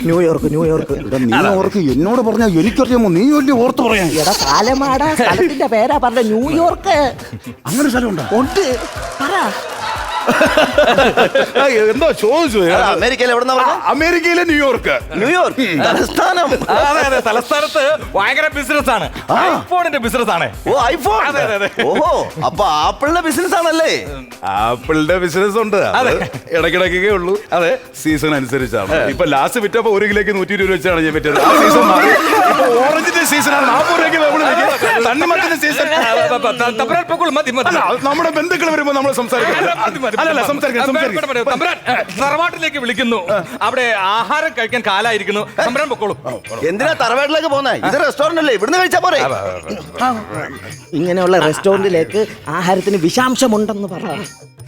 Speaker 4: ന്യൂയോർക്ക് ന്യൂയോർക്ക്
Speaker 3: നീ ഓർക്ക് എന്നോട് പറഞ്ഞാൽ എനിക്കറിയാമോ? നീ വലിയ ഓർത്ത് പറയാൻ.
Speaker 4: എടാ കാലമാടാ സ്ഥലത്തിന്റെ പേരാ പറഞ്ഞ ന്യൂയോർക്ക്
Speaker 3: അങ്ങനെ സ്ഥലമുണ്ടോ?
Speaker 4: ഉണ്ട്. പറ.
Speaker 3: എന്തോ ചോദിച്ചു
Speaker 7: അല്ല, അമേരിക്കയിൽ എവിടെന്നാ പറഞ്ഞത്?
Speaker 3: അമേരിക്കയിലെ ന്യൂയോർക്ക്.
Speaker 7: ന്യൂയോർക്ക്? തലസ്ഥാനം.
Speaker 5: ആ, അതെ അതെ തലസ്ഥാനത്ത് ഭയങ്കര ബിസിനസ് ആണ്. ഐഫോണിന്റെ ബിസിനസ് ആണ്.
Speaker 7: ഓ ഐഫോൺ?
Speaker 5: അതെ, അതെ, അതെ.
Speaker 7: ഓഹോ അപ്പൊ ആപ്പിളിന്റെ ബിസിനസ് ആണല്ലേ?
Speaker 3: ആപ്പിളിന്റെ ബിസിനസ് ഉണ്ട്. അതെ ഇടയ്ക്കിടയ്ക്കൊക്കെ ഉള്ളൂ. അതെ സീസൺ അനുസരിച്ചാണ്. ഇപ്പൊ ലാസ്റ്റ് വിറ്റപ്പോ ഒരു കിലോക്ക് നൂറ്റി ഇരുപത് വെച്ചാണ് ഞാൻ വിറ്റത്. ആ സീസൺ മാറി. ഇപ്പൊ ഓറഞ്ചിന്റെ സീസണാണ് നാൽപ്പത് രൂപയ്ക്ക് തണ്ണിമത്തന്റെ സീസൺ
Speaker 5: പൊക്കോളൂ മതി മതി.
Speaker 3: അല്ല നമ്മുടെ ബന്ധുക്കൾ വരുമ്പോ നമ്മൾ സംസാരിക്കണം
Speaker 5: തറവാട്ടിലേക്ക് വിളിക്കുന്നു. അവിടെ ആഹാരം കഴിക്കാൻ കാലായിരിക്കുന്നു. തമ്പുരാൻ പൊക്കോളൂ.
Speaker 7: എന്തിനാ തറവാട്ടിലേക്ക് പോകുന്നേ ഇത് റെസ്റ്റോറന്റ് അല്ലേ? ഇവിടുന്ന് കഴിച്ചാ പോരെ?
Speaker 4: ഇങ്ങനെയുള്ള റെസ്റ്റോറന്റിലേക്ക് ആഹാരത്തിന് വിഷാംശമുണ്ടെന്ന് പറ.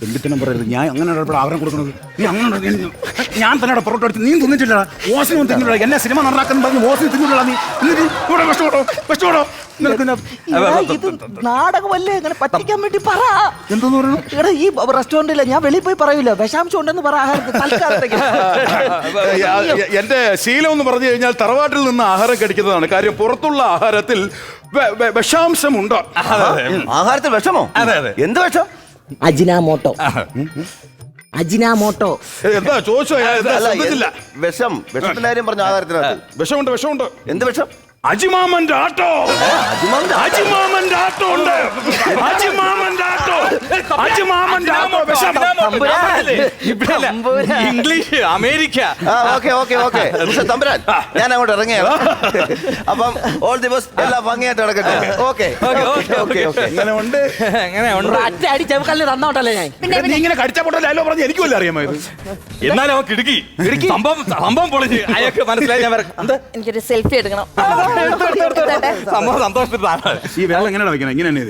Speaker 3: എന്തിനും പറയരുത്. ഞാൻ അങ്ങനെ ഇടപെടാ അവരെ കൊടുക്കുന്നത്? നീ അങ്ങനെ ഞാൻ തന്നെ പൊറോട്ട എടുത്ത് നീ തിന്നിട്ടില്ല ഓസിനും തിന്നിട്ടില്ല എന്നെ സിനിമ നന്നാക്കാൻ പറഞ്ഞ് ഓസിനും തിന്നിട്ടില്ല നീ. എന്നിട്ട് ഇവിടെ വിഷമോടോ വിഷമോടോ
Speaker 4: നാടകമല്ലേ? ഇങ്ങനെ പറ്റിക്കാൻ വേണ്ടി പറ.
Speaker 3: എന്തോന്ന് പറയുന്നു
Speaker 4: എടാ ഈ റെസ്റ്റോറന്റില്ല ഞാൻ വെളിയിൽ പോയി പറയൂല. വിഷാംശം ഉണ്ടെന്ന് പറ
Speaker 3: എന്റെ ശീലം എന്ന് പറഞ്ഞു കഴിഞ്ഞാൽ തറവാട്ടിൽ നിന്ന് ആഹാരം കഴിക്കുന്നതാണ്. കാര്യം പുറത്തുള്ള ആഹാരത്തിൽ വിഷാംശം ഉണ്ടോ
Speaker 7: ആഹാരത്തിൽ വിഷമോ?
Speaker 5: അതെ, അതെ.
Speaker 7: എന്ത് വിഷം?
Speaker 4: അജിനാമോട്ടോ അജിനാമോട്ടോ
Speaker 3: എന്താ ചോദിച്ചോ? ഞാൻ
Speaker 7: അല്ല
Speaker 3: ശ്രദ്ധിച്ചില്ല
Speaker 7: വിഷം? വിഷത്തിന്റെ കാര്യം പറഞ്ഞു ആധാരത്തിനകത്ത്.
Speaker 3: വിഷമുണ്ട് വിഷമുണ്ട്.
Speaker 7: എന്ത് വിഷം?
Speaker 3: അജിമാമന്റെ ആട്ടോ. അജിമാമന്റെ ആട്ടോ? ഉണ്ട്. അജിമാമന്റെ auto. അജിമാമന്റെ auto.
Speaker 5: English America.
Speaker 7: Okay okay okay. തമ്പുരാൻ ഞാൻ അങ്ങോട്ട് ഇറങ്ങിയാണ് അപ്പം ഓൾ ദി ബസ് എല്ലാം ഭംഗിയായിട്ട് നടക്കട്ടെ. ഓക്കെ. ഓക്കെ ഓക്കെ ഓക്കെ
Speaker 3: ഇങ്ങനെ ഉണ്ട്
Speaker 5: അങ്ങനെ ഉണ്ട്
Speaker 4: അറ്റ അടി ചെവക്കല്ല് തന്നോട്ടല്ലേ ഞാൻ?
Speaker 3: നീ ഇങ്ങനെ കടിച്ച പൊട്ടല്ലോ? പറഞ്ഞു എനിക്കും വല്ല അറിയാമോ ഇത്?
Speaker 5: എന്നാലും അവൻ കിടുക്കി. സംഭവം സംഭവം പൊളിച്ച്. അയാൾക്ക് മനസ്സിലായി ഞാൻ.
Speaker 9: എനിക്കൊരു സെൽഫി എടുക്കണം.
Speaker 5: സംഭവം സന്തോഷത്തിലാണ്.
Speaker 3: ഈ വെള്ളം എങ്ങനെയാണ് വെക്കണം? ഇങ്ങനെ.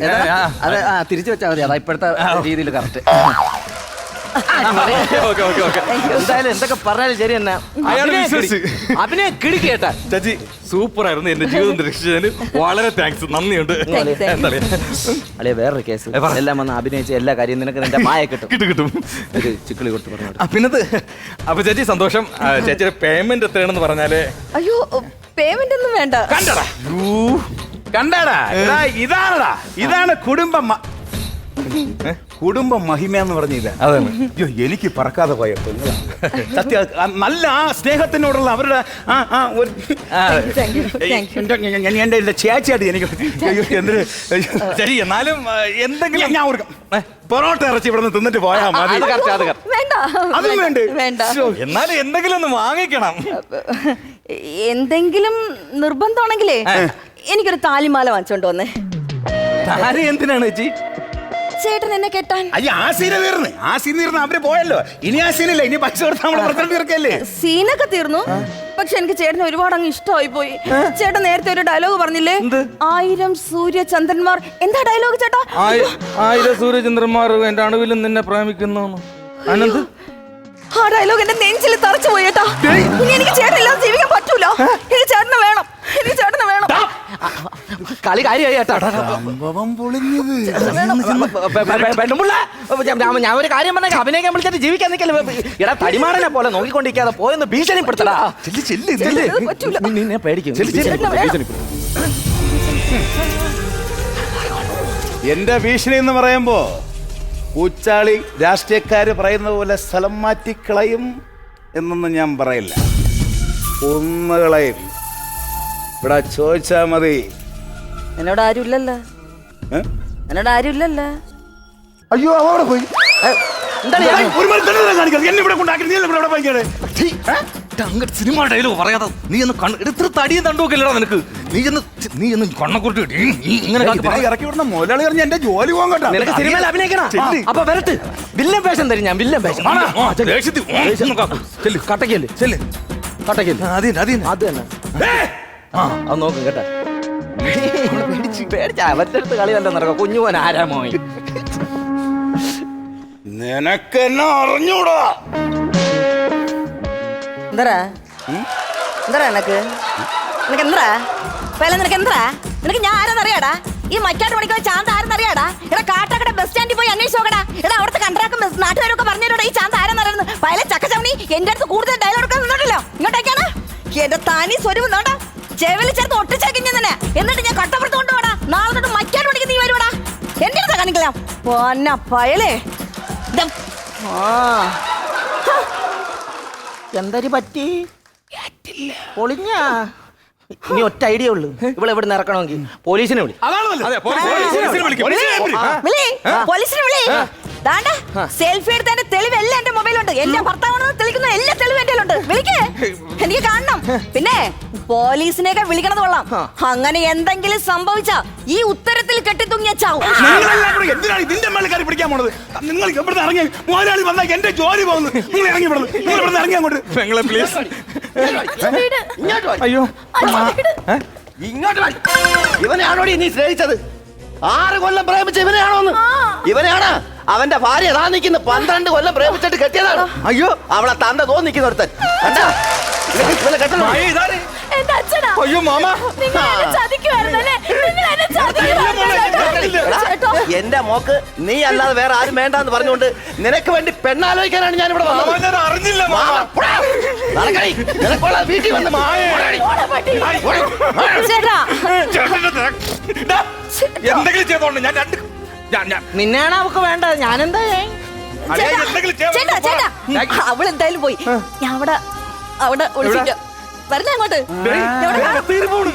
Speaker 4: അത് ആ തിരിച്ചു വെച്ചാൽ മതി. അതാ ഇപ്പോഴത്തെ രീതിയിൽ കറക്റ്റ്
Speaker 5: ഓക്കെ ഓക്കെ ഓക്കെ
Speaker 4: എന്തായാലും എന്തൊക്കെ പറഞ്ഞാലും ശരി തന്നെ. അഭിനയ കിടി- കേട്ടാ.
Speaker 5: ചേച്ചി സൂപ്പർ ആയിരുന്നു എന്റെ ജീവിതം രക്ഷിച്ചതിന്. വളരെ താങ്ക്സ് നന്ദിയുണ്ട്?
Speaker 4: അളിയ വേറൊരു കേസ് എല്ലാം വന്ന് അഭിനയിച്ച എല്ലാ കാര്യം നിനക്ക് നിന്റെ മായ കിട്ടും.
Speaker 5: കിട്ടും കിട്ടും.
Speaker 4: ഒരു ചിക്കിളി കൊടുത്ത് പറഞ്ഞു
Speaker 5: ആ, പിന്നത്. അപ്പൊ ചേച്ചി സന്തോഷം. ചേച്ചിയുടെ പേയ്മെന്റ് എത്രയാണെന്ന് പറഞ്ഞാൽ?
Speaker 9: അയ്യോ പേയ്മെന്റ് ഒന്നും വേണ്ട.
Speaker 3: കണ്ടടാ. കണ്ടടാ. ഇതാണടാ. ഇതാണ് കുടുംബ? കുടുംബ മഹിമ എന്ന് പറഞ്ഞില്ല
Speaker 5: അതാണ്.
Speaker 3: അയ്യോ എനിക്ക് പറക്കാതെ പോയ സത്യ നല്ല ആ സ്നേഹത്തിനോടുള്ള അവരുടെ ആ ആ ഒരു എന്റെ- ചേച്ചിയായിട്ട് എനിക്ക്. അയ്യോ, എന്തൊരു
Speaker 5: ശരി എന്നാലും എന്തെങ്കിലും
Speaker 3: ഞാൻ- ഓർക്കും പൊറോട്ട ഇറച്ചി ഇവിടെ നിന്ന് തിന്നിട്ട് പോയാ മതി.
Speaker 4: അത്
Speaker 9: വേണ്ട.
Speaker 3: അതും വേണ്ട
Speaker 5: എന്നാലും എന്തെങ്കിലും ഒന്ന് വാങ്ങിക്കണം.
Speaker 9: എന്തെങ്കിലും നിർബന്ധമാണെങ്കിലേ എനിക്കൊരു താലിമാല വാങ്ങിച്ചോണ്ട് വന്നേ.
Speaker 5: താലി എന്തിനാണ് ചേച്ചി?
Speaker 9: ചേട്ടൻ എന്നെ കെട്ടാൻ.
Speaker 3: അയ്യ ആ സീന തീർന്ന്. ആ സീൻ തീർന്ന് അവർ പോയല്ലോ. ഇനി ആ സീനില്ല? ഇനി പൈസ കൊടുത്ത് നമ്മൾ പ്രശ്നം തീർക്കല്ലേ?
Speaker 9: സീനൊക്കെ തീർന്നു. പക്ഷെ എനിക്ക് ചേട്ടനെ ഒരുപാട് അങ്ങ് ഇഷ്ടമായി പോയി. ചേട്ടൻ നേരത്തെ ഒരു ഡയലോഗ് പറഞ്ഞില്ലേ? ആയിരം സൂര്യ ചന്ദ്രന്മാർ എന്താ ഡയലോഗ് ചേട്ടാ?
Speaker 5: ആയിരം സൂര്യചന്ദ്രന്മാർ എന്റെ അണുവിലും നിന്നെ പ്രേമിക്കുന്നു അനന്ത്?
Speaker 9: ആ ഡയലോഗ് എന്റെ നെഞ്ചിൽ തറച്ചു പോയി ചേട്ടാ ഇനി എനിക്ക് ചേട്ടനില്ലാതെ ജീവിക്കാൻ പറ്റൂല. എനിക്ക് ചേട്ടനെ വേണം. എനിക്ക് ചേട്ടനെ വേണം.
Speaker 4: കളി കാര്യമായി കേട്ടാ.
Speaker 3: സംഭവം പൊളിഞ്ഞത്.
Speaker 4: പെണ്ണുമ്പിള്ള ഞാൻ- ഞാൻ ഒരു കാര്യം പറഞ്ഞ അഭിനയിക്കാൻ വിളിച്ചിട്ട് ജീവിക്കാൻ നിൽക്കല്ലേ. ഇടാ തടിമാടനെ പോലെ നോക്കിക്കൊണ്ടിരിക്കാതെ പോയെന്ന് ഭീഷണിപ്പെടുത്തടാ. നിന്നെ പേടിക്കും.
Speaker 3: എന്റെ ഭീഷണി എന്ന് പറയുമ്പോ ഉച്ചാളി രാഷ്ട്രീയക്കാര് പറയുന്ന പോലെ സ്ഥലം മാറ്റിക്കളയും എന്നൊന്നും ഞാൻ പറയില്ല. ഒന്നുകളയും. ഇവിടെ ചോദിച്ചാ മതി.
Speaker 9: എന്നോട് ആരുമില്ലല്ലോ?
Speaker 3: ഏ?
Speaker 9: എന്നോട് ആരുമില്ലല്ലോ?
Speaker 3: അയ്യോ അവിടെ പോയി.
Speaker 4: എന്താണ് ഞാൻ-
Speaker 3: ഒരു മനുഷ്യനെ കാണിക്കരുത്. എന്നെ ഇവിടെ കൊണ്ടാക്കി നീ ഇവിടെ പോയിക്കാണ്?
Speaker 5: അങ്ങോട്ട് സിനിമ ഡയലോഗ് പറയാതെ നീ ഒന്ന് കണ്ണ് ഇത്ര തടിയും തണ്ടുമൊക്കെ നിനക്ക്. നീ എന്ന് നീ എന്ന് നീ ഇങ്ങനെ കാണിച്ച് പറ.
Speaker 3: ഇറക്കി വിടുന്ന മുതലാളി പറഞ്ഞ എന്റെ ജോലി പോകാൻ കേട്ടോ.
Speaker 4: നിനക്ക് സിനിമയിൽ അഭിനയിക്കണം?
Speaker 3: ചെല്ല്.
Speaker 4: അപ്പൊ വരട്ട്. വില്ലൻ വേഷം തരും ഞാൻ വില്ലൻ വേഷം.
Speaker 5: ആണോ? ആ, ദേഷ്യത്തിൽ ഉം, ഒന്ന് കാക്കൂ. ചെല്ല്.
Speaker 4: കട്ടക്കല്ലേ. കട്ടക്കല്ലേ
Speaker 5: അത് തന്നെ. അത്
Speaker 4: നോക്കും കേട്ടാ. പേടിച്ച് അവന്റെ അടുത്ത് കളി വല്ല നടക്കാം. കുഞ്ഞുപോൻ ആരാമോയി
Speaker 3: നിനക്ക് എന്നെ അറിഞ്ഞൂടാ.
Speaker 9: എന്തരാ എന്തരാ എനക്ക് നിനക്ക്? എന്തരാ വേല നിനക്ക് എന്തരാ നിനക്ക് ഞാൻ ആരെന്നറിയാടാ ഈ മറ്റാട്ട് മണിക്കോ ചാന്ത ആരെന്നറിയാടാ എടാ കാട്ടാക്കട ബസ് സ്റ്റാൻഡിൽ പോയി അന്വേഷിച്ച് നോക്കടാ. എടാ അവിടുത്തെ കണ്ടറാക്കും നാട്ടുകാരൊക്കെ പറഞ്ഞിരോടാ ഈ ചാന്ത ആരെന്നറിയുന്നത് പയല ചക്കച്ചവണി എന്റെ അടുത്ത് കൂടുതൽ ഡയലോഗ് എടുക്കാൻ നിന്നിട്ടില്ലോ. ഇങ്ങോട്ടേക്കാണ്. എന്റെ തനി സ്വരൂപം നോട്ടാ ചെവിൽ ചേർത്ത് ഒട്ടിച്ചേക്കിഞ്ഞ തന്നെ എന്നിട്ട് ഞാൻ കട്ടപ്പുറത്ത് കൊണ്ടുപോടാ. നാളെ തൊട്ട് മറ്റാട്ട് മണിക്ക് നീ വരുവാടാ. എന്റെ അടുത്താ കാണിക്കലാം. പൊന്ന പയലേ.
Speaker 4: എന്തരി പറ്റി? പൊളിഞ്ഞ? ഇനി ഒറ്റ ഐഡിയ ഉള്ളു. ഇവിടെ എവിടെ ഇറക്കണമെങ്കിൽ പോലീസിനെ വിളി.
Speaker 5: പോലീസിനെ
Speaker 9: വിളി. ദാണ്ട സെൽഫി എടുത്തതിന്റെ തെളിവ് എല്ലാം എന്റെ മൊബൈലുണ്ട് എന്റെ ഭർത്താവാണെന്ന് തെളിക്കുന്ന എല്ലാ തെളിവും എന്റെ ഉണ്ട് വിളിക്കേ. എനിക്ക് കാണണം. പിന്നെ പോലീസിനെയൊക്കെ വിളിക്കണത് കൊള്ളാം. അങ്ങനെ എന്തെങ്കിലും സംഭവിച്ച ഈ ഉത്തരത്തിൽ കെട്ടിത്തൂങ്ങിയ ചാവും.
Speaker 3: നിങ്ങളെല്ലാം കൂടെ എന്തിനാണ് ഇതിന്റെ മേലെ കയറി പിടിക്കാൻ പോണത്? നിങ്ങൾ ഇവിടുന്ന് ഇറങ്ങി മുതലാളി വന്നാൽ എന്റെ ജോലി പോകുന്നു നിങ്ങൾ ഇറങ്ങി വിടുന്നു നിങ്ങൾ ഇവിടുന്ന് ഇറങ്ങി അങ്ങോട്ട്.
Speaker 5: പെങ്ങളെ പ്ലീസ് അയ്യോ.
Speaker 9: അച്ഛാ,
Speaker 7: ഇങ്ങോട്ട് വാ. ഇവനെയാണോടി നീ സ്നേഹിച്ചത്? ആറ് കൊല്ലം പ്രേമിച്ച ഇവനെയാണോന്ന്. ഇവനെയാണ്? അവന്റെ ഭാര്യ ഏതാ നിൽക്കുന്നു. പന്ത്രണ്ട് കൊല്ലം പ്രേമിച്ചിട്ട് കെട്ടിയതാണ്. അയ്യോ. അവളെ തന്ത തോ നിൽക്കുന്ന ഒരുത്തൻ. കണ്ടാ? നിനക്ക് ഇവനെ കെട്ടണം.
Speaker 5: മായ?
Speaker 6: എന്റെ അച്ഛനാ.
Speaker 5: അയ്യോ മാമ.
Speaker 6: നിങ്ങൾ എന്നെ ചതിക്കുമായിരുന്നല്ലേ നിങ്ങൾ എന്നെ ചതിക്കുമായിരുന്നല്ലേ?
Speaker 7: എടാ,
Speaker 6: ചേട്ടാ.
Speaker 7: എന്റെ മോക്ക് നീ അല്ലാതെ വേറെ ആരും വേണ്ടെന്ന് പറഞ്ഞുകൊണ്ട് നിനക്ക് വേണ്ടി പെണ്ണാലോചിക്കാനാണ് ഞാൻ ഇവിടെ
Speaker 5: മാമ
Speaker 7: വന്നത്
Speaker 5: ഞാൻ അറിഞ്ഞില്ല മാമ.
Speaker 7: മാമ, പോടാ. നടക്കടി. നിനക്കുള്ള വീട്ടിൽ വന്ന് പോടടി.
Speaker 9: ചേട്ടാ.
Speaker 5: ചേട്ടന്റെ ത- ഡാ, എന്തെങ്കിലും ചെയ്തോണ്ട് ഞാൻ രണ്ട്
Speaker 4: നിന്നെയാണ് അവക്ക് വേണ്ടത്. ഞാനെന്താ ചെയ്യാൻ
Speaker 9: ചേട്ടാ ചേട്ടാ അവൾ എന്തായാലും പോയി. ഞാൻ അവിടെ അവിടെ ഒളിച്ചിട്ട് വരണേ അങ്ങോട്ട്. എവിടെ?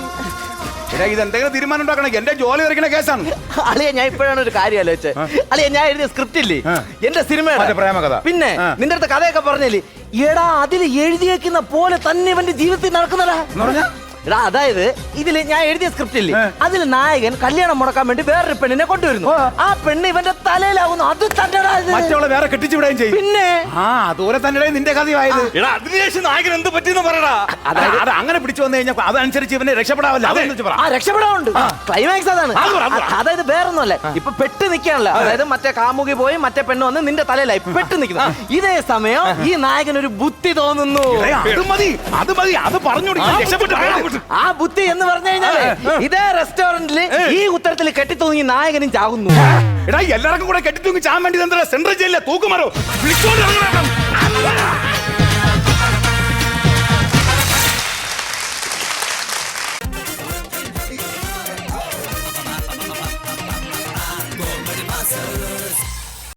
Speaker 3: എടാ ഇത് എന്തെങ്കിലും തീരുമാനം ഉണ്ടാക്കണം? എന്റെ ജോലി തെറിക്കണ കേസാണ്.
Speaker 4: അളിയ ഞാൻ ഇപ്പോഴാണ് ഒരു കാര്യം ആലോചിച്ചത് അളിയ ഞാൻ എഴുതിയ സ്ക്രിപ്റ്റ് ഇല്ലേ?
Speaker 3: ആ.
Speaker 4: എന്റെ സിനിമ
Speaker 3: പ്രേമകഥ.
Speaker 4: പിന്നെ
Speaker 3: ആ.
Speaker 4: നിന്റെ അടുത്ത് കഥയൊക്കെ പറഞ്ഞില്ലേ? എടാ അതിൽ എഴുതിയേക്കുന്ന പോലെ തന്നെ ഇവന്റെ ജീവിതത്തിൽ നടക്കുന്നടാ എടാ അതായത് ഇതിൽ ഞാൻ എഴുതിയ സ്ക്രിപ്റ്റ് ഇല്ലേ? അതിൽ നായകൻ കല്യാണം മുടക്കാൻ വേണ്ടി വേറൊരു പെണ്ണിനെ കൊണ്ടുവരുന്നു. ആ. പെണ്ണ് ഇവന്റെ തലയിലാവുന്നു. അത് തന്നെടാ ഇത്.
Speaker 3: മറ്റവളെ വേറെ കെട്ടിച്ചുവിടുകയും ചെയ്യും.
Speaker 4: പിന്നെ?
Speaker 3: ആ അതുപോലെ തന്നെ നിന്റെ കഥയായത്.
Speaker 5: എടാ അതിനുശേഷം നായകൻ എന്ത് പറ്റിയെന്ന് പറയടാ.
Speaker 3: അതായത് അത് അങ്ങനെ പിടിച്ചു വന്നു കഴിഞ്ഞാൽ അതനുസരിച്ച് ഇവനെ രക്ഷപ്പെടാവല്ല? അതെന്ന് പറ.
Speaker 4: ആ രക്ഷപ്പെടാറുണ്ട് ക്ലൈമാക്സ് അതാണ്.
Speaker 3: അത് പറ, അത് പറ.
Speaker 4: അ- അതായത് വേറൊന്നുമല്ല. ഇപ്പൊ പെട്ട് നിൽക്കാണല്ലോ അതായത് മറ്റേ കാമുകി പോയി മറ്റേ പെണ്ണ് വന്ന് നിന്റെ തലയിലായി. പെട്ട് നിൽക്കുന്നു ഇതേ സമയം ഈ നായകൻ ഒരു ബുദ്ധി തോന്നുന്നു.
Speaker 3: ഏയ്, അത് മതി. അത് മതി. അത് പറഞ്ഞു രക്ഷപ്പെട്ടു പോകാം.
Speaker 4: ആ ബുദ്ധി എന്ന് പറഞ്ഞു കഴിഞ്ഞാൽ ഇതേ റെസ്റ്റോറന്റിൽ ഈ ഉത്തരത്തിൽ കെട്ടിത്തൂങ്ങി നായകനും ചാകുന്നു.
Speaker 3: എടാ എല്ലാവർക്കും കൂടെ കെട്ടിത്തൂങ്ങി ചാൻ വേണ്ടി സെൻട്രൽ ജയിലിലെ? തൂക്കുമാരോ വിളിച്ചോണ്ട്